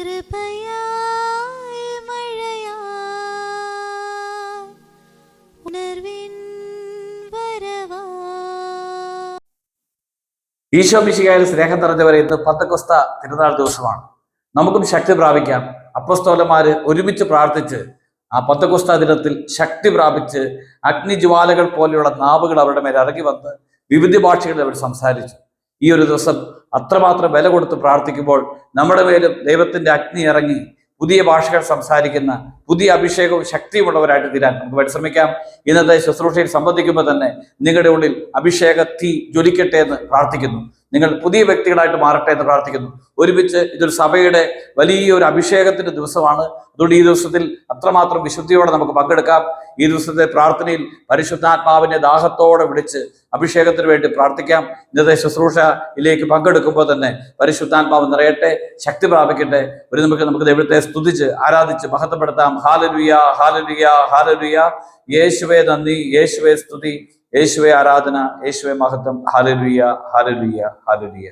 കൃപയായി മഴയായി ഉണർവിൻ ഈശോ മിശികായിൽ സ്നേഹം നിറഞ്ഞവരെ ഇന്ന് പത്തക്കൊസ്ത തിരുനാൾ ദിവസമാണ്. നമുക്കും ശക്തി പ്രാപിക്കാം. അപ്പസ്തോലന്മാര് ഒരുമിച്ച് പ്രാർത്ഥിച്ച് ആ പത്തക്കൊസ്ത ദിനത്തിൽ ശക്തി പ്രാപിച്ച് അഗ്നിജ്വാലകൾ പോലെയുള്ള നാവുകൾ അവരുടെ മേൽ ഇറങ്ങി വന്ന് വിവിധ ഭാഷകളിൽ അവർ സംസാരിച്ചു. ഈ ഒരു ദിവസം അത്രമാത്രം വില കൊടുത്ത് പ്രാർത്ഥിക്കുമ്പോൾ നമ്മുടെ മേലും ദൈവത്തിന്റെ അഗ്നി ഇറങ്ങി പുതിയ ഭാഷകൾ സംസാരിക്കുന്ന പുതിയ അഭിഷേകവും ശക്തിയുമുള്ളവരായിട്ട് തീരാൻ നമുക്ക് പരിശ്രമിക്കാം. ഇന്നത്തെ ശുശ്രൂഷയിൽ സംബന്ധിക്കുമ്പോൾ തന്നെ നിങ്ങളുടെ ഉള്ളിൽ അഭിഷേക തീ ജ്വലിക്കട്ടെ എന്ന് പ്രാർത്ഥിക്കുന്നു. നിങ്ങൾ പുതിയ വ്യക്തികളായിട്ട് മാറട്ടെ എന്ന് പ്രാർത്ഥിക്കുന്നു. ഒരുമിച്ച് ഇതൊരു സഭയുടെ വലിയൊരു അഭിഷേകത്തിന്റെ ദിവസമാണ്. അതുകൊണ്ട് ഈ ദിവസത്തിൽ അത്രമാത്രം വിശുദ്ധിയോടെ നമുക്ക് പങ്കെടുക്കാം. ഈ ദിവസത്തെ പ്രാർത്ഥനയിൽ പരിശുദ്ധാത്മാവിനെ ദാഹത്തോടെ വിളിച്ച് അഭിഷേകത്തിന് വേണ്ടി പ്രാർത്ഥിക്കാം. ഇന്നത്തെ ശുശ്രൂഷയിലേക്ക് പങ്കെടുക്കുമ്പോൾ തന്നെ പരിശുദ്ധാത്മാവ് നിറയട്ടെ ശക്തി പ്രാപിക്കട്ടെ. ഒരു നമുക്ക് നമുക്ക് ദൈവത്തെ സ്തുതിച്ച് ആരാധിച്ച് മഹത്വപ്പെടുത്താം. ഹാലലുയ ഹാലലുയ ഹാലലുയ. യേശുവേ നന്ദി യേശുവേ സ്തുതി. യേശുവെ ആരാധന യേശുവെ മഹത്വം. ഹാലലുയ്യ ഹാലലുയ്യ ഹാലലുയ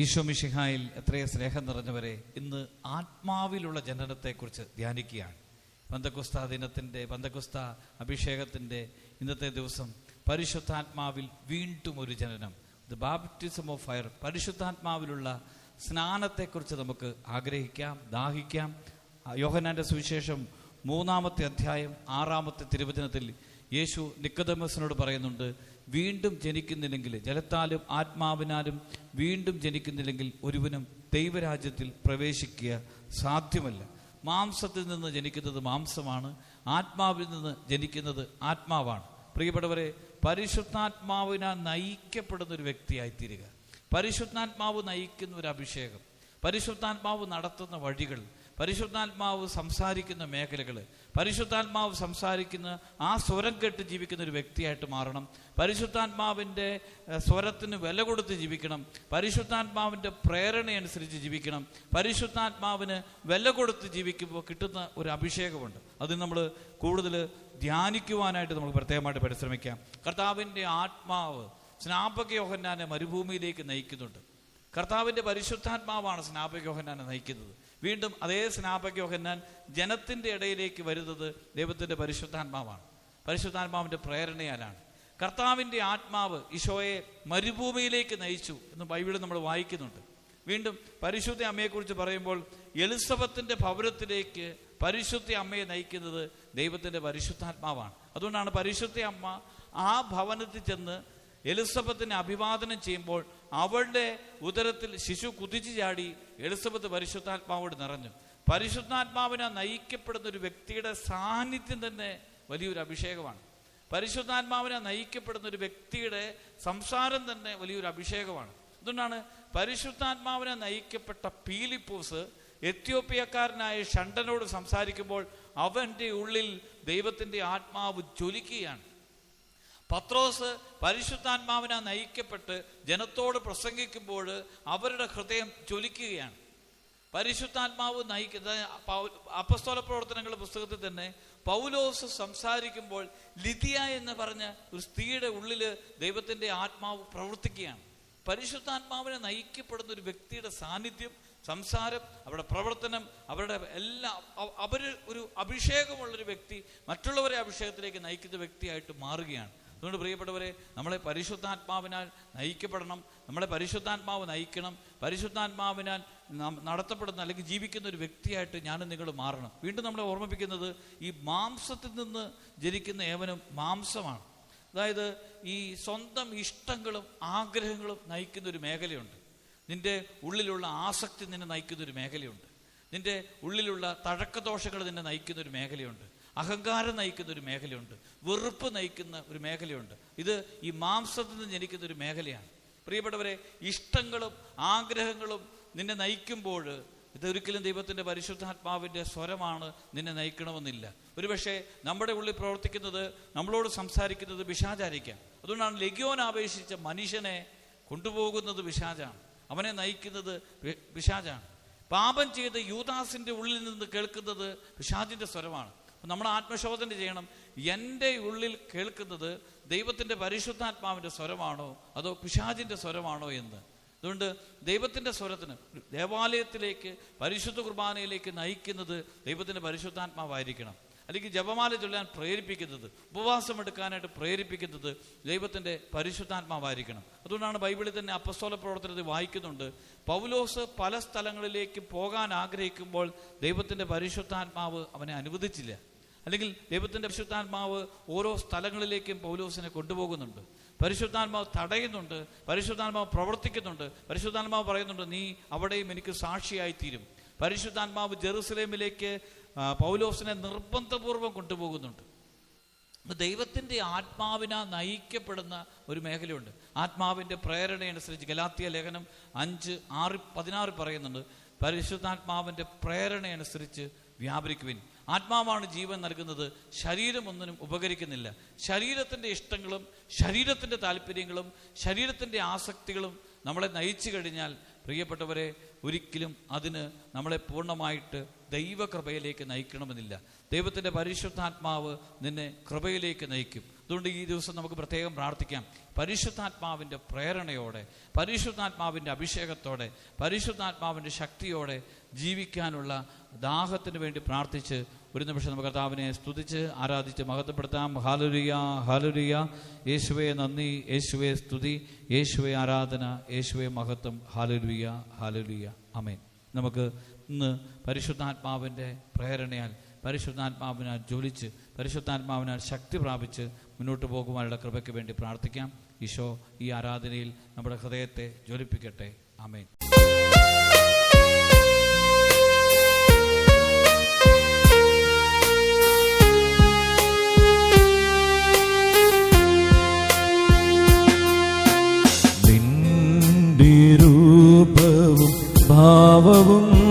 ഈശോ മിശിഹായിൽ എത്രയോ സ്നേഹം നിറഞ്ഞവരെ ഇന്ന് ആത്മാവിലുള്ള ജനനത്തെക്കുറിച്ച് ധ്യാനിക്കുകയാണ്. പന്തക്കുസ്ത ദിനത്തിന്റെ പന്തക്കുസ്ത അഭിഷേകത്തിന്റെ ഇന്നത്തെ ദിവസം പരിശുദ്ധാത്മാവിൽ വീണ്ടും ഒരു ജനനം. ദ ബാപ്റ്റിസം ഓഫ് ഫയർ പരിശുദ്ധാത്മാവിലുള്ള സ്നാനത്തെക്കുറിച്ച് നമുക്ക് ആഗ്രഹിക്കാം ദാഹിക്കാം. യോഹനാന്റെ സുവിശേഷം മൂന്നാമത്തെ അധ്യായം ആറാമത്തെ തിരുവചനത്തിൽ യേശു നിക്കതമസിനോട് പറയുന്നുണ്ട് വീണ്ടും ജനിക്കുന്നില്ലെങ്കിൽ ജലത്താലും ആത്മാവിനാലും വീണ്ടും ജനിക്കുന്നില്ലെങ്കിൽ ഒരുവനും ദൈവരാജ്യത്തിൽ പ്രവേശിക്കുക സാധ്യമല്ല. മാംസത്തിൽ നിന്ന് ജനിക്കുന്നത് മാംസമാണ് ആത്മാവിൽ നിന്ന് ജനിക്കുന്നത് ആത്മാവാണ്. പ്രിയപ്പെട്ടവരെ പരിശുദ്ധാത്മാവിനാൽ നയിക്കപ്പെടുന്ന ഒരു വ്യക്തിയായി തീരുക പരിശുദ്ധാത്മാവ് നയിക്കുന്ന ഒരു അഭിഷേകം പരിശുദ്ധാത്മാവ് നടത്തുന്ന വഴികൾ പരിശുദ്ധാത്മാവ് സംസാരിക്കുന്ന മേഖലകൾ പരിശുദ്ധാത്മാവ് സംസാരിക്കുന്ന ആ സ്വരം കേട്ട് ജീവിക്കുന്ന ഒരു വ്യക്തിയായിട്ട് മാറണം. പരിശുദ്ധാത്മാവിന്റെ സ്വരത്തിന് വില കൊടുത്ത് ജീവിക്കണം. പരിശുദ്ധാത്മാവിന്റെ പ്രേരണയനുസരിച്ച് ജീവിക്കണം. പരിശുദ്ധാത്മാവിന് വില കൊടുത്ത് ജീവിക്കുമ്പോൾ കിട്ടുന്ന ഒരു അഭിഷേകമുണ്ട്. അത് നമ്മൾ കൂടുതൽ ധ്യാനിക്കുവാനായിട്ട് നമ്മൾ പ്രത്യേകമായിട്ട് പരിശ്രമിക്കാം. കർത്താവിന്റെ ആത്മാവ് സ്നാപക യോഹന്നാനെ മരുഭൂമിയിലേക്ക് നയിക്കുന്നുണ്ട്. കർത്താവിന്റെ പരിശുദ്ധാത്മാവാണ് സ്നാപക യോഹന്നാനെ നയിക്കുന്നത്. വീണ്ടും അതേ സ്നാപക യോഹന്നാൻ ജനത്തിന്റെ ഇടയിലേക്ക് വരുന്നത് ദൈവത്തിന്റെ പരിശുദ്ധാത്മാവാണ്. പരിശുദ്ധാത്മാവിന്റെ പ്രേരണയാലാണ്. കർത്താവിന്റെ ആത്മാവ് ഈശോയെ മരുഭൂമിയിലേക്ക് നയിച്ചു എന്ന് ബൈബിളിൽ നമ്മൾ വായിക്കുന്നുണ്ട്. വീണ്ടും പരിശുദ്ധ അമ്മയെക്കുറിച്ച് പറയുമ്പോൾ എലിസബത്തിന്റെ ഭവനത്തിലേക്ക് പരിശുദ്ധ അമ്മയെ നയിക്കുന്നത് ദൈവത്തിന്റെ പരിശുദ്ധാത്മാവാണ്. അതുകൊണ്ടാണ് പരിശുദ്ധ അമ്മ ആ ഭവനത്തിൽ ചെന്ന് എലിസബത്തിനെ അഭിവാദനം ചെയ്യുമ്പോൾ അവളുടെ ഉദരത്തിൽ ശിശു കുതിച്ചു ചാടി എലിസബത്ത് പരിശുദ്ധാത്മാവോട് നിറഞ്ഞു. പരിശുദ്ധാത്മാവിനെ നയിക്കപ്പെടുന്ന ഒരു വ്യക്തിയുടെ സാന്നിധ്യം തന്നെ വലിയൊരു അഭിഷേകമാണ്. പരിശുദ്ധാത്മാവിനെ നയിക്കപ്പെടുന്ന ഒരു വ്യക്തിയുടെ സംസാരം തന്നെ വലിയൊരു അഭിഷേകമാണ്. അതുകൊണ്ടാണ് പരിശുദ്ധാത്മാവിനെ നയിക്കപ്പെട്ട പീലിപ്പൂസ് എത്യോപ്യക്കാരനായ ഷണ്ടനോട് സംസാരിക്കുമ്പോൾ അവന്റെ ഉള്ളിൽ ദൈവത്തിന്റെ ആത്മാവ് ജ്വലിക്കുകയാണ്. പത്രോസ് പരിശുദ്ധാത്മാവിനെ നയിക്കപ്പെട്ട് ജനത്തോട് പ്രസംഗിക്കുമ്പോൾ അവരുടെ ഹൃദയം ചൊലിക്കുകയാണ് പരിശുദ്ധാത്മാവ് നയിക്കുന്ന അപ്പസ്തോല പ്രവർത്തനങ്ങളുടെ പുസ്തകത്തിൽ തന്നെ പൗലോസ് സംസാരിക്കുമ്പോൾ ലിതിയ എന്ന് പറഞ്ഞ ഒരു സ്ത്രീയുടെ ഉള്ളിൽ ദൈവത്തിന്റെ ആത്മാവ് പ്രവർത്തിക്കുകയാണ്. പരിശുദ്ധാത്മാവിനെ നയിക്കപ്പെടുന്ന ഒരു വ്യക്തിയുടെ സാന്നിധ്യം സംസാരം അവരുടെ പ്രവർത്തനം അവരുടെ എല്ലാ അവർ ഒരു അഭിഷേകമുള്ളൊരു വ്യക്തി മറ്റുള്ളവരെ അഭിഷേകത്തിലേക്ക് നയിക്കുന്ന വ്യക്തിയായിട്ട് മാറുകയാണ്. അതുകൊണ്ട് പ്രിയപ്പെട്ടവരെ നമ്മളെ പരിശുദ്ധാത്മാവിനാൽ നയിക്കപ്പെടണം. നമ്മളെ പരിശുദ്ധാത്മാവ് നയിക്കണം. പരിശുദ്ധാത്മാവിനാൽ നടത്തപ്പെടുന്ന അല്ലെങ്കിൽ ജീവിക്കുന്ന ഒരു വ്യക്തിയായിട്ട് ഞാനും നിങ്ങൾ മാറണം. വീണ്ടും നമ്മളെ ഓർമ്മിപ്പിക്കുന്നത് ഈ മാംസത്തിൽ നിന്ന് ജനിക്കുന്ന ഏവനും മാംസമാണ്. അതായത് ഈ സ്വന്തം ഇഷ്ടങ്ങളും ആഗ്രഹങ്ങളും നയിക്കുന്ന ഒരു മേഖലയുണ്ട്. നിന്റെ ഉള്ളിലുള്ള ആസക്തി നിന്നെ നയിക്കുന്ന ഒരു മേഖലയുണ്ട്. നിന്റെ ഉള്ളിലുള്ള തഴക്കദോഷങ്ങൾ നിന്നെ നയിക്കുന്ന ഒരു മേഖലയുണ്ട്. അഹങ്കാരം നയിക്കുന്ന ഒരു മേഖലയുണ്ട്. വെറുപ്പ് നയിക്കുന്ന ഒരു മേഖലയുണ്ട്. ഇത് ഈ മാംസത്തിൽ നിന്ന് ജനിക്കുന്ന ഒരു മേഖലയാണ്. പ്രിയപ്പെട്ടവരെ ഇഷ്ടങ്ങളും ആഗ്രഹങ്ങളും നിന്നെ നയിക്കുമ്പോൾ ഇതൊരിക്കലും ദൈവത്തിന്റെ പരിശുദ്ധാത്മാവിന്റെ സ്വരമാണ് നിന്നെ നയിക്കണമെന്നില്ല. ഒരുപക്ഷെ നമ്മുടെ ഉള്ളിൽ പ്രവർത്തിക്കുന്നത് നമ്മളോട് സംസാരിക്കുന്നത് വിഷാചാരിക്കാം അതുകൊണ്ടാണ് ലഗ്യോൻ ആവേശിച്ച മനുഷ്യനെ കൊണ്ടുപോകുന്നത് വിഷാജാണ് അവനെ നയിക്കുന്നത് വിഷാജാണ് പാപം ചെയ്ത് യൂദാസിന്റെ ഉള്ളിൽ നിന്ന് കേൾക്കുന്നത് പിശാചിന്റെ സ്വരമാണ്. നമ്മൾ ആത്മശോധന ചെയ്യണം. എന്റെ ഉള്ളിൽ കേൾക്കുന്നത് ദൈവത്തിന്റെ പരിശുദ്ധാത്മാവിന്റെ സ്വരമാണോ? അതോ പിശാചിന്റെ സ്വരമാണോ എന്ന്? അതുകൊണ്ട് ദൈവത്തിന്റെ സ്വരത്തിന് ദേവാലയത്തിലേക്ക് പരിശുദ്ധ കുർബാനയിലേക്ക് നയിക്കുന്നത് ദൈവത്തിന്റെ പരിശുദ്ധാത്മാവായിരിക്കണം. അല്ലെങ്കിൽ ജപമാല ചൊല്ലാൻ പ്രേരിപ്പിക്കുന്നത് ഉപവാസം എടുക്കാനായിട്ട് പ്രേരിപ്പിക്കുന്നത് ദൈവത്തിന്റെ പരിശുദ്ധാത്മാവായിരിക്കണം. അതുകൊണ്ടാണ് ബൈബിളിൽ തന്നെ അപ്പസ്തോല പ്രവർത്തനത്തിൽ വായിക്കുന്നുണ്ട് പൗലോസ് പല സ്ഥലങ്ങളിലേക്ക് പോകാൻ ആഗ്രഹിക്കുമ്പോൾ ദൈവത്തിന്റെ പരിശുദ്ധാത്മാവ് അവനെ അനുവദിച്ചില്ല. അല്ലെങ്കിൽ ദൈവത്തിന്റെ പരിശുദ്ധാത്മാവ് ഓരോ സ്ഥലങ്ങളിലേക്കും പൗലോസിനെ കൊണ്ടുപോകുന്നുണ്ട്. പരിശുദ്ധാത്മാവ് തടയുന്നുണ്ട് പരിശുദ്ധാത്മാവ് പ്രവർത്തിക്കുന്നുണ്ട് പരിശുദ്ധാത്മാവ് പറയുന്നുണ്ട് നീ അവിടെയും എനിക്ക് സാക്ഷിയായി തീരും പരിശുദ്ധാത്മാവ് ജെറുസലേമിലേക്ക് പൗലോസിനെ നിർബന്ധപൂർവം കൊണ്ടുപോകുന്നുണ്ട്. ദൈവത്തിന്റെ ആത്മാവിന നയിക്കപ്പെടുന്ന ഒരു മേഖലയുണ്ട്. ആത്മാവിന്റെ പ്രേരണയനുസരിച്ച് ഗലാത്തിയ ലേഖനം അഞ്ച് ആറ് പതിനാറ് പറയുന്നുണ്ട്. പരിശുദ്ധാത്മാവിന്റെ പ്രേരണയനുസരിച്ച് വ്യാപരിക്കുവിൻ. ആത്മാവാണ് ജീവൻ നൽകുന്നത്. ശരീരം ഒന്നിനും ഉപകരിക്കുന്നില്ല. ശരീരത്തിന്റെ ഇഷ്ടങ്ങളും ശരീരത്തിന്റെ താല്പര്യങ്ങളും ശരീരത്തിന്റെ ആസക്തികളും നമ്മളെ നയിച്ചു കഴിഞ്ഞാൽ പ്രിയപ്പെട്ടവരെ ഒരിക്കലും അതിന് നമ്മളെ പൂർണമായിട്ട് ദൈവകൃപയിലേക്ക് നയിക്കണമെന്നില്ല. ദൈവത്തിന്റെ പരിശുദ്ധാത്മാവ് നിന്നെ കൃപയിലേക്ക് നയിക്കും. അതുകൊണ്ട് ഈ ദിവസം നമുക്ക് പ്രത്യേകം പ്രാർത്ഥിക്കാം. പരിശുദ്ധാത്മാവിന്റെ പ്രേരണയോടെ പരിശുദ്ധാത്മാവിന്റെ അഭിഷേകത്തോടെ പരിശുദ്ധാത്മാവിന്റെ ശക്തിയോടെ ജീവിക്കാനുള്ള ദാഹത്തിന് വേണ്ടി പ്രാർത്ഥിച്ച് ഒരു നിമിഷം നമുക്ക് കർത്താവിനെ സ്തുതിച്ച് ആരാധിച്ച് മഹത്വപ്പെടുത്താം. ഹാലുരിയ ഹാലുരിയ യേശുവെ നന്ദി. യേശുവെ സ്തുതി. യേശുവെ ആരാധന. യേശുവെ മഹത്വം. ഹാലുരിയ ഹാലുരിയ അമേൻ നമുക്ക് ഇന്ന് പരിശുദ്ധാത്മാവിന്റെ പ്രേരണയാൽ പരിശുദ്ധാത്മാവിനാൽ ജ്വലിച്ച് പരിശുദ്ധാത്മാവിനാൽ ശക്തി പ്രാപിച്ച് മുന്നോട്ട് പോകുവാനുള്ള കൃപയ്ക്ക് വേണ്ടി പ്രാർത്ഥിക്കാം. ഈശോ ഈ ആരാധനയിൽ നമ്മുടെ ഹൃദയത്തെ ജ്വലിപ്പിക്കട്ടെ. അമേൻ നിന്റെ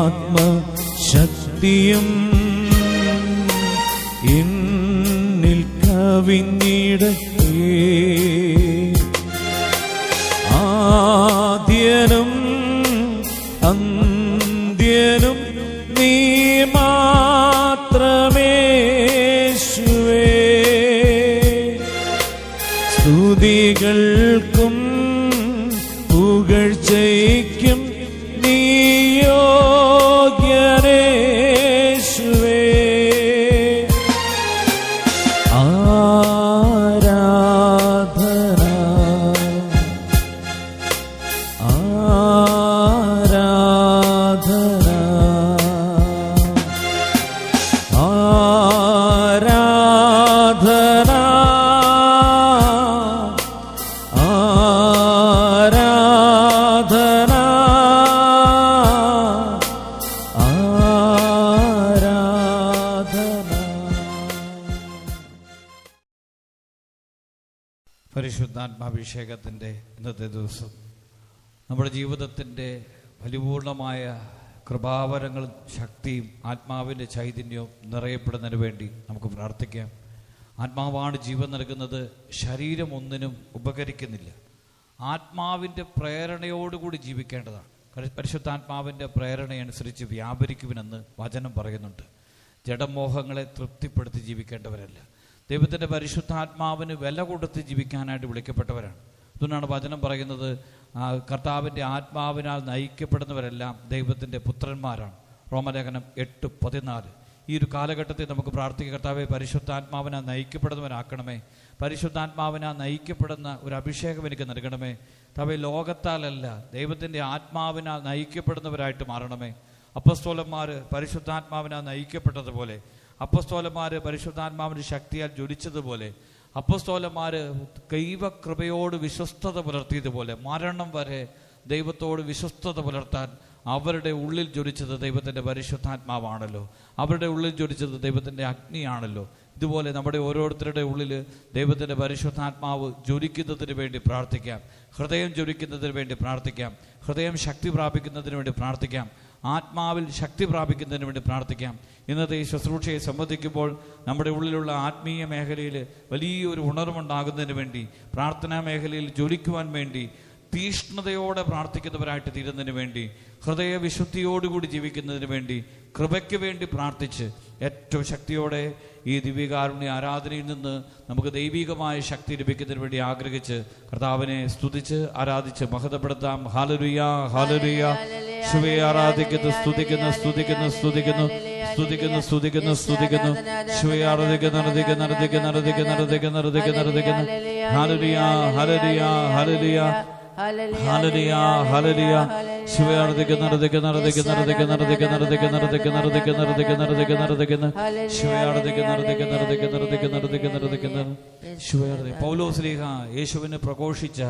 ആത്മശക്തിയും എന്നിൽ കവിഞ്ഞിടട്ടെ പരിശുദ്ധാത്മാഭിഷേകത്തിന്റെ ഇന്നത്തെ ദിവസം. നമ്മുടെ ജീവിതത്തിന്റെ പരിപൂർണമായ കൃപാവരങ്ങളും ശക്തിയും ആത്മാവിന്റെ ചൈതന്യവും നിറയപ്പെടുന്നതിന് വേണ്ടി നമുക്ക് പ്രാർത്ഥിക്കാം. ആത്മാവാണ് ജീവൻ നൽകുന്നത്. ശരീരം ഒന്നിനും ഉപകരിക്കുന്നില്ല. ആത്മാവിന്റെ പ്രേരണയോടുകൂടി ജീവിക്കേണ്ടതാണ്. പരിശുദ്ധാത്മാവിന്റെ പ്രേരണയനുസരിച്ച് വ്യാപരിക്കുമെന്ന് വചനം പറയുന്നുണ്ട്. ജഡമോഹങ്ങളെ തൃപ്തിപ്പെടുത്തി ജീവിക്കേണ്ടവരല്ല. ദൈവത്തിന്റെ പരിശുദ്ധാത്മാവിന് വില കൊടുത്ത് ജീവിക്കാനായിട്ട് വിളിക്കപ്പെട്ടവരാണ്. അതുകൊണ്ടാണ് വചനം പറയുന്നത് കർത്താവിന്റെ ആത്മാവിനാൽ നയിക്കപ്പെടുന്നവരെല്ലാം ദൈവത്തിന്റെ പുത്രന്മാരാണ്. റോമലേഖനം എട്ട് പതിനാല്. ഈ ഒരു കാലഘട്ടത്തിൽ നമുക്ക് പ്രാർത്ഥിക്കുക കർത്താവെ പരിശുദ്ധാത്മാവിനാൽ നയിക്കപ്പെടുന്നവരാക്കണമേ. പരിശുദ്ധാത്മാവിനാൽ നയിക്കപ്പെടുന്ന ഒരു അഭിഷേകം എനിക്ക് നൽകണമേ. തവ ലോകത്താലല്ല ദൈവത്തിന്റെ ആത്മാവിനാൽ നയിക്കപ്പെടുന്നവരായിട്ട് മാറണമേ. അപ്പസ്തോലന്മാർ പരിശുദ്ധാത്മാവിനാൽ നയിക്കപ്പെട്ടതുപോലെ അപ്പസ്തോലന്മാർ പരിശുദ്ധാത്മാവിന്റെ ശക്തിയാൽ ജ്വലിച്ചതുപോലെ അപ്പസ്തോലന്മാർ ദൈവകൃപയോട് വിശ്വസ്തത പുലർത്തിയതുപോലെ മരണം വരെ ദൈവത്തോട് വിശ്വസ്തത പുലർത്താൻ അവരുടെ ഉള്ളിൽ ജ്വലിച്ചത് ദൈവത്തിന്റെ പരിശുദ്ധാത്മാവാണല്ലോ. അവരുടെ ഉള്ളിൽ ജ്വലിച്ചത് ദൈവത്തിന്റെ അഗ്നിയാണല്ലോ. ഇതുപോലെ നമ്മുടെ ഓരോരുത്തരുടെ ഉള്ളിൽ ദൈവത്തിന്റെ പരിശുദ്ധാത്മാവ് ജ്വലിക്കുന്നതിന് വേണ്ടി പ്രാർത്ഥിക്കാം. ഹൃദയം ജ്വലിക്കുന്നതിന് വേണ്ടി പ്രാർത്ഥിക്കാം. ഹൃദയം ശക്തി പ്രാപിക്കുന്നതിന് വേണ്ടി പ്രാർത്ഥിക്കാം. ആത്മാവിൽ ശക്തി പ്രാപിക്കുന്നതിന് വേണ്ടി പ്രാർത്ഥിക്കാം. ഇന്നത്തെ ഈ ശുശ്രൂഷയെ സംബന്ധിക്കുമ്പോൾ നമ്മുടെ ഉള്ളിലുള്ള ആത്മീയ മേഖലയിൽ വലിയൊരു ഉണർവുണ്ടാകുന്നതിന് വേണ്ടി പ്രാർത്ഥനാ മേഖലയിൽ ജ്വലിക്കുവാൻ വേണ്ടി തീഷ്ണതയോടെ പ്രാർത്ഥിക്കുന്നവരായിട്ട് തീരുന്നതിന് വേണ്ടി ഹൃദയവിശുദ്ധിയോടുകൂടി ജീവിക്കുന്നതിന് വേണ്ടി കൃപയ്ക്ക് വേണ്ടി പ്രാർത്ഥിച്ച് ഏറ്റവും ശക്തിയോടെ ഈ ദിവ്യകാരുണ്യ ആരാധനയിൽ നിന്ന് നമുക്ക് ദൈവികമായ ശക്തി ലഭിക്കുന്നതിന് വേണ്ടി ആഗ്രഹിച്ച് കർത്താവിനെ സ്തുതിച്ച് ആരാധിച്ച് മഹതപ്പെടുത്താം ഹാലരുയ ഹാലരുയ ശിവയെ ആരാധിക്കുന്നു സ്തുതിക്കുന്നു സ്തുതിക്കുന്നു സ്തുതിക്കുന്നു സ്തുതിക്കുന്നു സ്തുതിക്കുന്നു സ്തുതിക്കുന്നു. ശിവയെ ആരാധിക്കുന്നു ആരാധിക്കുന്നു ആരാധിക്കുന്നു ആരാധിക്കുന്നു ആരാധിക്കുന്നു ആരാധിക്കുന്നു. ഹാലരുയ ഹലരിയ ഹലരിയ യേശുവിനെ പ്രഘോഷിച്ച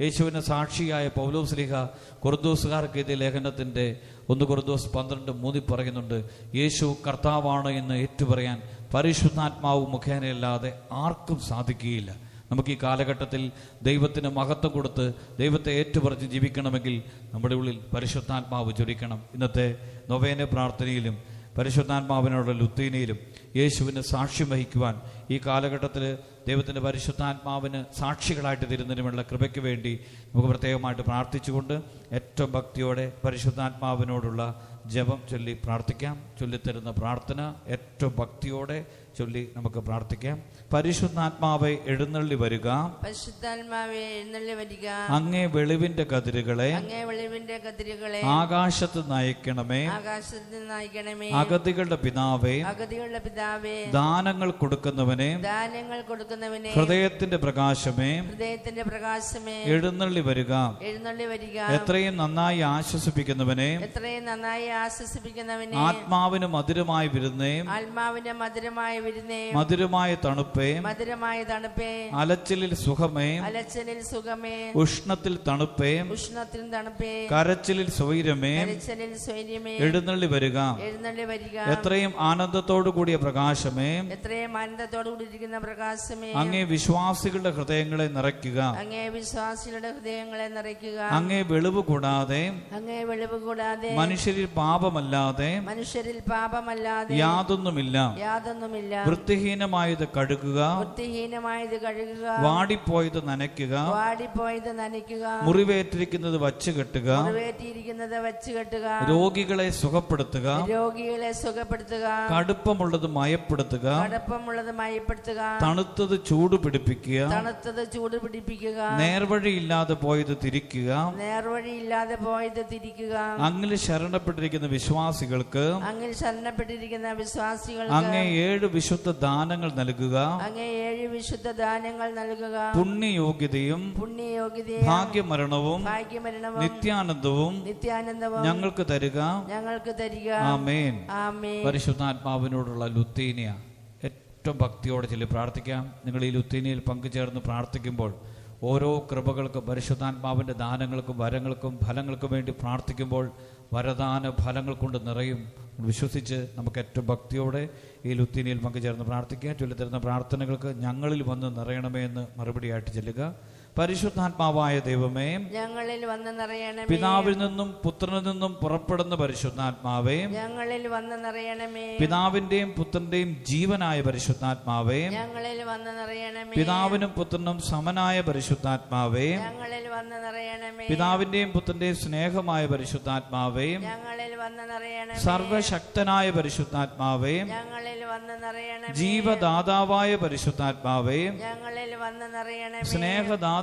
യേശുവിനെ സാക്ഷിയായ പൗലോസ്ലിഹ കുറുദോസുകാർക്ക് ഇത് ലേഖനത്തിന്റെ ഒന്ന് കുറുദോസ് പന്ത്രണ്ട് മൂന്നിൽ പറയുന്നുണ്ട് യേശു കർത്താവാണ് എന്ന് ഏറ്റുപറയാൻ പരിശുദ്ധാത്മാവ് മുഖേനയല്ലാതെ ആർക്കും സാധിക്കുകയില്ല നമുക്ക് ഈ കാലഘട്ടത്തിൽ ദൈവത്തിന് മഹത്വം കൊടുത്ത് ദൈവത്തെ ഏറ്റുപറഞ്ഞ് ജീവിക്കണമെങ്കിൽ നമ്മുടെ ഉള്ളിൽ പരിശുദ്ധാത്മാവ് ചൊരിക്കണം ഇന്നത്തെ നൊവേന പ്രാർത്ഥനയിലും പരിശുദ്ധാത്മാവിനോടുള്ള ലുത്തീനയിലും യേശുവിന് സാക്ഷ്യം വഹിക്കുവാൻ ഈ കാലഘട്ടത്തിൽ ദൈവത്തിന്റെ പരിശുദ്ധാത്മാവിന് സാക്ഷികളായിട്ട് തരുന്നതിനുമുള്ള കൃപയ്ക്ക് വേണ്ടി നമുക്ക് പ്രത്യേകമായിട്ട് പ്രാർത്ഥിച്ചുകൊണ്ട് ഏറ്റവും ഭക്തിയോടെ പരിശുദ്ധാത്മാവിനോടുള്ള ജപം ചൊല്ലി പ്രാർത്ഥിക്കാം. ചൊല്ലിത്തരുന്ന പ്രാർത്ഥന ഏറ്റവും ഭക്തിയോടെ ചൊല്ലി നമുക്ക് പ്രാർത്ഥിക്കാം. പരിശുദ്ധാത്മാവെ എഴുന്നള്ളി വരിക. പരിശുദ്ധാത്മാവെ എഴുന്നള്ളി വരിക. അങ്ങേ വെളിവിന്റെ കതിരുകളെ അങ്ങേ വെളിവിന്റെ കതിരുകളെ ആകാശത്ത് നയിക്കണമേ. ആകാശത്ത് നയിക്കണമേ. അഗതികളുടെ പിതാവേ അഗതികളുടെ പിതാവേ ദാനങ്ങൾ കൊടുക്കുന്നവനെ ദാനങ്ങൾ കൊടുക്കുന്നവനെ ഹൃദയത്തിന്റെ പ്രകാശമേ ഹൃദയത്തിന്റെ പ്രകാശമേ എഴുന്നള്ളി വരിക. എഴുന്നള്ളി വരിക. എത്രയും നന്നായി ആശ്വസിപ്പിക്കുന്നവനെ എത്രയും നന്നായി ആശ്വസിപ്പിക്കുന്നവനെ ആത്മാവിന് മധുരമായി വിരുന്നേ ആത്മാവിന്റെ മധുരമായി വിരുന്നേ മധുരമായ തണുപ്പേ മധുരമായ തണുപ്പേ. അലച്ചിലിൽ സുഖമേ. അലച്ചിലിൽ സുഖമേ. ഉഷ്ണത്തിൽ തണുപ്പേ. ഉഷ്ണത്തിൽ തണുപ്പേ. കരച്ചിലിൽ സ്വൈരമേ. കരച്ചിലിൽ സ്വൈര്യമേ എഴുന്നള്ളി വരിക. എഴുന്നള്ളി വരിക. എത്രയും ആനന്ദത്തോടു കൂടിയ പ്രകാശമേ. എത്രയും ആനന്ദത്തോടു കൂടിയിരിക്കുന്ന പ്രകാശമേ. അങ്ങേ വിശ്വാസികളുടെ ഹൃദയങ്ങളെ നിറയ്ക്കുക. അങ്ങേ വിശ്വാസികളുടെ ഹൃദയങ്ങളെ നിറയ്ക്കുക. അങ്ങേ വെളിവ് കൂടാതെ. അങ്ങേ വെളിവ് കൂടാതെ. മനുഷ്യരിൽ പാപമല്ലാതെ. മനുഷ്യരിൽ പാപമല്ലാതെ. യാതൊന്നുമില്ല. യാതൊന്നുമില്ല. വൃത്തിഹീനമായത് കഴുകുക. വൃത്തിഹീനമായത് കഴുകുക. വാടിപ്പോയത് നനയ്ക്കുക. വാടിപ്പോയത് നനയ്ക്കുക. മുറിവേറ്റിരിക്കുന്നത് വച്ചു കെട്ടുക. മുറിവേറ്റിയിരിക്കുന്നത് വച്ച് കെട്ടുക. രോഗികളെ സുഖപ്പെടുത്തുക. രോഗികളെ സുഖപ്പെടുത്തുക. കടുപ്പമുള്ളത് മയപ്പെടുത്തുക. കടുപ്പമുള്ളത് മയപ്പെടുത്തുക. തണുത്തത് ചൂട് പിടിപ്പിക്കുക. തണുത്തത് ചൂട് പിടിപ്പിക്കുക. നേർവഴിയില്ലാതെ പോയത് തിരിക്കുക. നേർവഴിയില്ലാതെ പോയത് തിരിക്കുക. അങ്ങിൽ ശരണപ്പെട്ടിരിക്കുന്ന വിശ്വാസികൾക്ക് അങ്ങിൽ ശരണപ്പെട്ടിരിക്കുന്ന വിശ്വാസികൾ അങ്ങേ ഏഴ് വിശുദ്ധ ദാനങ്ങൾ നൽകുക. അങ്ങേ ഏഴ് വിശുദ്ധ ദാനങ്ങൾ നൽകുക. പുണ്യയോഗ്യതയും പുണ്യയോഗ്യതയും ഭാഗ്യമരണവും ഭാഗ്യമരണവും നിത്യാനന്ദവും നിത്യാനന്ദവും ഞങ്ങൾക്ക് തരിക. ഞങ്ങൾക്ക് തരിക. ആമേൻ. ആമേൻ. പരിശുദ്ധാത്മാവിനോടുള്ള ലുത്തീനിയ. ഏറ്റവും ഭക്തിയോടെ ചൊല്ലി പ്രാർത്ഥിക്കാം. നിങ്ങൾ ഈ ലുത്തീനിയയിൽ പങ്കുചേർന്ന് പ്രാർത്ഥിക്കുമ്പോൾ ഓരോ കൃപകൾക്കും പരിശുദ്ധാത്മാവിന്റെ ദാനങ്ങൾക്കും വരങ്ങൾക്കും ഫലങ്ങൾക്കും വേണ്ടി പ്രാർത്ഥിക്കുമ്പോൾ വരദാന ഫലങ്ങൾ കൊണ്ട് നിറയും. വിശ്വസിച്ച് നമുക്ക് ഏറ്റവും ഭക്തിയോടെ ഈ ലുത്തിനിയിൽ പങ്കുചേർന്ന് പ്രാർത്ഥിക്കുക. ചൊല്ലിത്തരുന്ന പ്രാർത്ഥനകൾക്ക് ഞങ്ങളിൽ വന്ന് നിറയണമേ എന്ന് മറുപടിയായിട്ട് ചെല്ലുക. പരിശുദ്ധാത്മാവായ ദൈവമേ ഞങ്ങളിൽ വന്ന് നിറയണമേ. പിതാവിൽ നിന്നും പുത്രനിൽ നിന്നും പുറപ്പെടുന്ന പരിശുദ്ധാത്മാവേ ഞങ്ങളിൽ വന്ന് നിറയണമേ. പിതാവിന്റെയും പുത്രന്റെയും ജീവനായ പരിശുദ്ധാത്മാവേ ഞങ്ങളിൽ വന്ന് നിറയണമേ. പിതാവിനും പുത്രനും സമനായ പരിശുദ്ധാത്മാവേ ഞങ്ങളിൽ വന്ന് നിറയണമേ. പിതാവിന്റെയും പുത്രന്റെയും സ്നേഹമായ പരിശുദ്ധാത്മാവേ ഞങ്ങളിൽ വന്ന് നിറയണമേ. സർവശക്തനായ പരിശുദ്ധാത്മാവേ ഞങ്ങളിൽ വന്ന് നിറയണമേ. ജീവദാതാവായ പരിശുദ്ധാത്മാവേ ഞങ്ങളിൽ വന്ന് നിറയണമേ.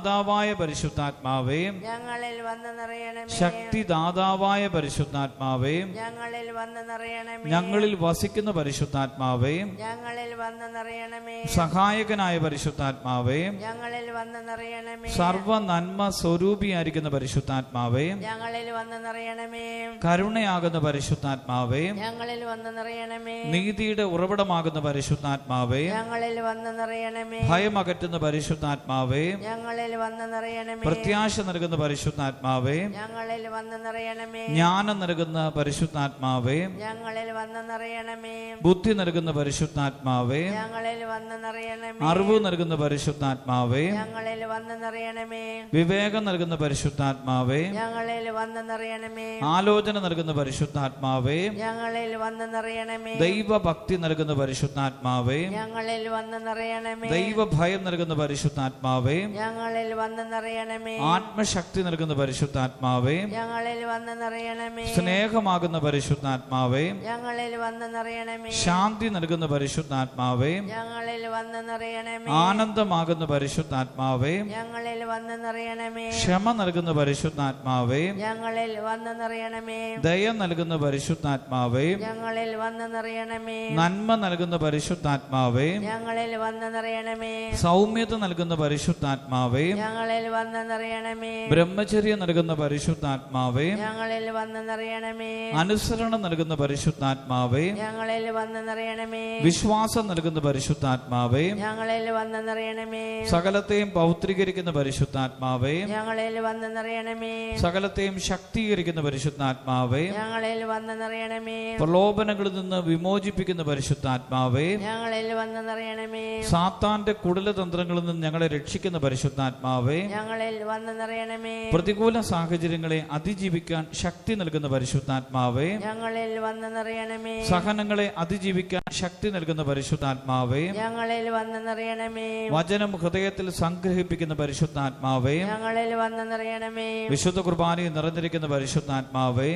സ്നേഹദാതാവായ പരിശുദ്ധാത്മാവേ ഞങ്ങളിൽ വന്ന് നിറയണമേ. ശക്തിദാതാവായ പരിശുദ്ധാത്മാവേ ഞങ്ങളിൽ വന്ന് നിറയണമേ. ഞങ്ങളിൽ വസിക്കുന്ന പരിശുദ്ധാത്മാവേ ഞങ്ങളിൽ വന്ന് നിറയണമേ. സഹായകനായ പരിശുദ്ധാത്മാവേ ഞങ്ങളിൽ വന്ന് നിറയണമേ. സർവ നന്മ സ്വരൂപിയായിരിക്കുന്ന പരിശുദ്ധാത്മാവേ ഞങ്ങളിൽ വന്ന് നിറയണമേ. കരുണയാകുന്ന പരിശുദ്ധാത്മാവേ ഞങ്ങളിൽ വന്ന് നിറയണമേ. നീതിയുടെ ഉറവിടമാകുന്ന പരിശുദ്ധാത്മാവേ ഞങ്ങളിൽ വന്ന് നിറയണമേ. ഭയമകറ്റുന്ന പരിശുദ്ധാത്മാവേ ഞങ്ങളിൽ വന്ന് നിറയണമേ. പ്രത്യാശ നൽകുന്ന പരിശുദ്ധാത്മാവേ ഞങ്ങളിൽ വന്ന് നിറയണമേ. ജ്ഞാനം നൽകുന്ന പരിശുദ്ധാത്മാവേ ഞങ്ങളിൽ വന്ന് നിറയണമേ. ബുദ്ധി നൽകുന്ന പരിശുദ്ധാത്മാവേ ഞങ്ങളിൽ വന്ന് നിറയണമേ. അറിവ് നൽകുന്ന പരിശുദ്ധാത്മാവേ ഞങ്ങളിൽ വന്ന് നിറയണമേ. വിവേകം നൽകുന്ന പരിശുദ്ധാത്മാവേ ഞങ്ങളിൽ വന്ന് നിറയണമേ. ആലോചന നൽകുന്ന പരിശുദ്ധാത്മാവേ ഞങ്ങളിൽ വന്ന് നിറയണമേ. ദൈവഭക്തി നൽകുന്ന പരിശുദ്ധാത്മാവേ ഞങ്ങളിൽ വന്ന് നിറയണമേ. ദൈവഭയം നൽകുന്ന പരിശുദ്ധാത്മാവേ ഞങ്ങളിൽ വന്ന് നിറയണമേ ആത്മശക്തി നൽകുന്ന പരിശുദ്ധാത്മാവേ. ഞങ്ങളിൽ വന്ന് നിറയണമേ സ്നേഹമാകുന്ന പരിശുദ്ധാത്മാവേ. ഞങ്ങളിൽ വന്ന് നിറയണമേ ശാന്തി നൽകുന്ന പരിശുദ്ധാത്മാവേ. ഞങ്ങളിൽ വന്ന് നിറയണമേ ആനന്ദമാകുന്ന പരിശുദ്ധാത്മാവേ. ഞങ്ങളിൽ വന്ന് നിറയണമേ ക്ഷമ നൽകുന്ന പരിശുദ്ധാത്മാവേ. ഞങ്ങളിൽ വന്ന് നിറയണമേ ദയ നൽകുന്ന പരിശുദ്ധാത്മാവേ. ഞങ്ങളിൽ വന്ന് നിറയണമേ നന്മ നൽകുന്ന പരിശുദ്ധാത്മാവേ. ഞങ്ങളിൽ വന്ന് നിറയണമേ സൗമ്യത നൽകുന്ന പരിശുദ്ധാത്മാവേ. ഞങ്ങളിൽ വന്ന് നിറയണമേ ബ്രഹ്മചര്യം നൽകുന്ന പരിശുദ്ധാത്മാവേ. ഞങ്ങളിൽ വന്ന് നിറയണമേ അനുസരണം നൽകുന്ന പരിശുദ്ധാത്മാവേ. ഞങ്ങളിൽ വന്ന് നിറയണമേ വിശ്വാസം നൽകുന്ന പരിശുദ്ധാത്മാവേ. ഞങ്ങളിൽ വന്ന് നിറയണമേ സകലത്തെയും പൗത്രീകരിക്കുന്ന പരിശുദ്ധാത്മാവേ. ഞങ്ങളിൽ വന്ന് നിറയണമേ സകലത്തെയും ശക്തീകരിക്കുന്ന പരിശുദ്ധാത്മാവേ. ഞങ്ങളിൽ വന്ന് നിറയണമേ പ്രലോഭനങ്ങളിൽ നിന്ന് വിമോചിപ്പിക്കുന്ന പരിശുദ്ധാത്മാവേ. ഞങ്ങളിൽ വന്ന് നിറയണമേ സാത്താന്റെ കുടലതന്ത്രങ്ങളിൽ നിന്ന് ഞങ്ങളെ രക്ഷിക്കുന്ന പരിശുദ്ധാത്മാവേ. ഞങ്ങളിൽ വന്ന് നിറയണമേ. പ്രതികൂല സാഹചര്യങ്ങളെ അതിജീവിക്കാൻ ശക്തി നൽകുന്ന പരിശുദ്ധാത്മാവേ ഞങ്ങളിൽ വന്ന് നിറയണമേ. സഹനങ്ങളെ അതിജീവിക്കാൻ ശക്തി നൽകുന്ന പരിശുദ്ധാത്മാവേ ഞങ്ങളിൽ വന്ന് നിറയണമേ. വചനം ഹൃദയത്തിൽ സംഗ്രഹിപ്പിക്കുന്ന പരിശുദ്ധാത്മാവേ ഞങ്ങളിൽ വന്ന് നിറയണമേ. വിശുദ്ധ കുർബാനയിൽ നിറഞ്ഞിരിക്കുന്ന പരിശുദ്ധാത്മാവേ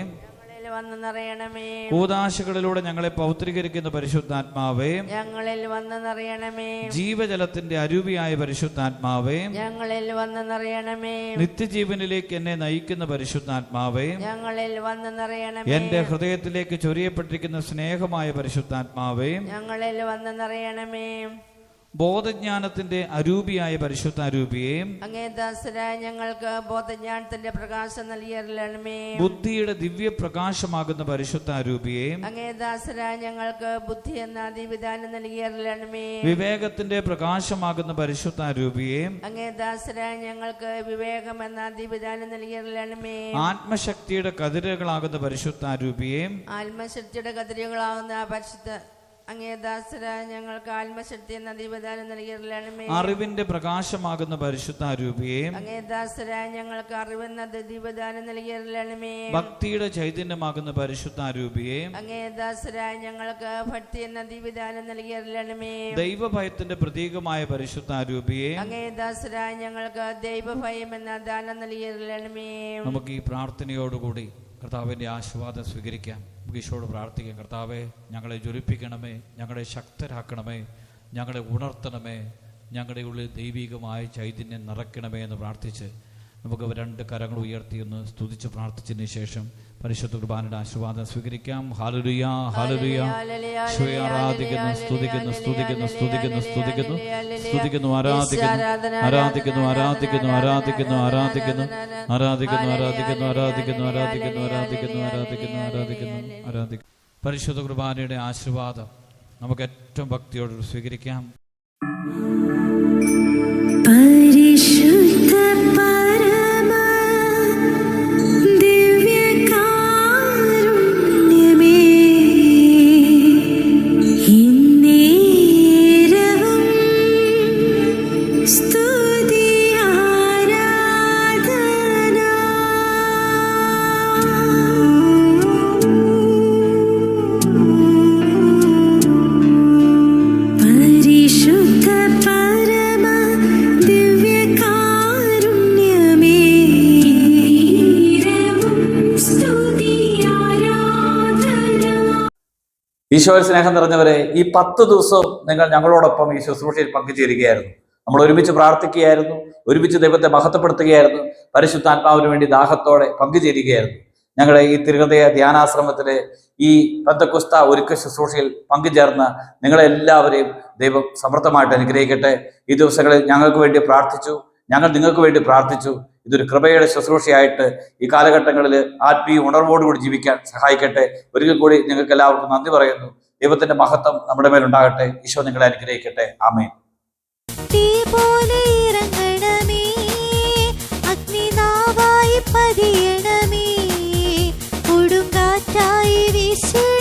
വന്ന് നിറയണമേ. കൂതാശകളിലൂടെ ഞങ്ങളെ പൗത്രീകരിക്കുന്ന പരിശുദ്ധാത്മാവേ ഞങ്ങളിൽ വന്ന് നിറയണമേ. ജീവജലത്തിന്റെ അരൂപിയായ പരിശുദ്ധാത്മാവേ ഞങ്ങളിൽ വന്ന് നിറയണമേ. നിത്യജീവനിലേക്ക് എന്നെ നയിക്കുന്ന പരിശുദ്ധാത്മാവേ ഞങ്ങളിൽ വന്ന് നിറയണമേ. എന്റെ ഹൃദയത്തിലേക്ക് ചൊരിയപ്പെട്ടിരിക്കുന്ന സ്നേഹമായ പരിശുദ്ധാത്മാവേ ഞങ്ങളിൽ വന്ന് നിറയണമേ. ബോധജ്ഞാനത്തിന്റെ അരൂപിയായ പരിശുദ്ധ അരൂപിയെയും അങ്ങേ ദാസരായ ഞങ്ങൾക്ക് ബോധജ്ഞാനത്തിന്റെ പ്രകാശം നൽകിയറിയണമേ ബുദ്ധിയുടെ ദിവ്യ പ്രകാശമാകുന്ന പരിശുദ്ധ അരൂപിയെയും അങ്ങേ ദാസരായ ഞങ്ങൾക്ക് ബുദ്ധി എന്ന അതിവിധാനം നൽകിയറിയണമേ വിവേകത്തിന്റെ പ്രകാശമാകുന്ന പരിശുദ്ധ അരൂപിയെയും അങ്ങേ ദാസരായ ഞങ്ങൾക്ക് വിവേകം എന്ന അതിവിധാനം നൽകിയറിയണമേ ആത്മശക്തിയുടെ കതിരുകളാകുന്ന പരിശുദ്ധ അരൂപിയെയും ആത്മശക്തിയുടെ കതിരുകളാകുന്ന പരിശുദ്ധ ഞങ്ങൾക്ക് ആത്മശക്തി എന്ന ദീപദാനം നൽകിയറിലണമേ അറിവിന്റെ പ്രകാശമാകുന്ന പരിശുദ്ധാരൂപിയെ അങ്ങേദാസരായ ഞങ്ങൾക്ക് അറിവെന്ന ദീപദാനം നൽകിയറിലണമേ ഭക്തിയുടെ ചൈതന്യമാകുന്ന പരിശുദ്ധാരൂപിയെ അങ്ങേദാസരായ ഞങ്ങൾക്ക് ഭക്തി എന്ന ദീപദാനം നൽകിയറിലണമേ ദൈവഭയത്തിന്റെ പ്രതീകമായ പരിശുദ്ധാരൂപിയെ അങ്ങേദാസരായ ഞങ്ങൾക്ക് ദൈവഭയം എന്ന ദാനം നൽകിയറിലണമേ നമുക്ക് ഈ പ്രാർത്ഥനയോടുകൂടി കർത്താവിന്റെ ആശീർവാദം സ്വീകരിക്കാം. നമുക്ക് ഈശോട് പ്രാർത്ഥിക്കാം കർത്താവെ ഞങ്ങളെ ജ്വലിപ്പിക്കണമേ ഞങ്ങളെ ശക്തരാക്കണമേ ഞങ്ങളെ ഉണർത്തണമേ ഞങ്ങളുടെ ഉള്ളിൽ ദൈവികമായ ചൈതന്യം നിറയ്ക്കണമേ എന്ന് പ്രാർത്ഥിച്ച് നമുക്ക് രണ്ട് കരങ്ങൾ ഉയർത്തിയെന്ന് സ്തുതിച്ച് പ്രാർത്ഥിച്ചതിന് ശേഷം പരിശുദ്ധ കുർബാനയുടെ ആശീർവാദം സ്വീകരിക്കാം. ഹാലലുയ ഹാലലുയ ഈശോയെ ആരാധിക്കുന്നു സ്തുതിക്കുന്നു സ്തുതിക്കുന്നു സ്തുതിക്കുന്നു സ്തുതിക്കുന്നു. സ്തുതിക്കുന്നു ആരാധിക്കുന്നു ആരാധിക്കുന്നു ആരാധിക്കുന്നു ആരാധിക്കുന്നു ആരാധിക്കുന്നു. ആരാധിക്കുന്നു ആരാധിക്കുന്നു ആരാധിക്കുന്നു ആരാധിക്കുന്നു ആരാധിക്കുന്നു ആരാധിക്കുന്നു ആരാധിക്കുന്നു ആരാധിക്കുന്നു. പരിശുദ്ധ കുർബാനയുടെ ആശീർവാദം നമുക്ക് ഏറ്റവും ഭക്തിയോട് സ്വീകരിക്കാം. ഈശോയിൽ സ്നേഹം നിറഞ്ഞവരെ ഈ പത്ത് ദിവസം നിങ്ങൾ ഞങ്ങളോടൊപ്പം ഈ ശുശ്രൂഷയിൽ പങ്കുചേരുകയായിരുന്നു. നമ്മൾ ഒരുമിച്ച് പ്രാർത്ഥിക്കുകയായിരുന്നു ഒരുമിച്ച് ദൈവത്തെ മഹത്വപ്പെടുത്തുകയായിരുന്നു പരിശുദ്ധാത്മാവിന് വേണ്ടി ദാഹത്തോടെ പങ്കുചേരുകയായിരുന്നു. ഞങ്ങളുടെ ഈ തിരുഹൃദയ ധ്യാനാശ്രമത്തിലെ ഈ പന്തക്കുസ്ത ഒരുക്ക ശുശ്രൂഷയിൽ പങ്കുചേർന്ന നിങ്ങളെല്ലാവരെയും ദൈവം സമൃദ്ധമായിട്ട് അനുഗ്രഹിക്കട്ടെ. ഈ ദിവസങ്ങളിൽ ഞങ്ങൾക്ക് വേണ്ടി പ്രാർത്ഥിച്ചു ഞങ്ങൾ നിങ്ങൾക്ക് വേണ്ടി പ്രാർത്ഥിച്ചു. ഇതൊരു കൃപയുടെ ശുശ്രൂഷയായിട്ട് ഈ കാലഘട്ടങ്ങളിൽ ആത്മീയ ഉണർവോടുകൂടി ജീവിക്കാൻ സഹായിക്കട്ടെ. ഒരിക്കൽ കൂടി നിങ്ങൾക്ക് എല്ലാവർക്കും നന്ദി പറയുന്നു. ദൈവത്തിന്റെ മഹത്വം നമ്മുടെ മേലുണ്ടാകട്ടെ ഈശോ നിങ്ങളെ അനുഗ്രഹിക്കട്ടെ. ആമേൻ. പതിയണമേ. കൊടുങ്കാറ്റായി വീശേ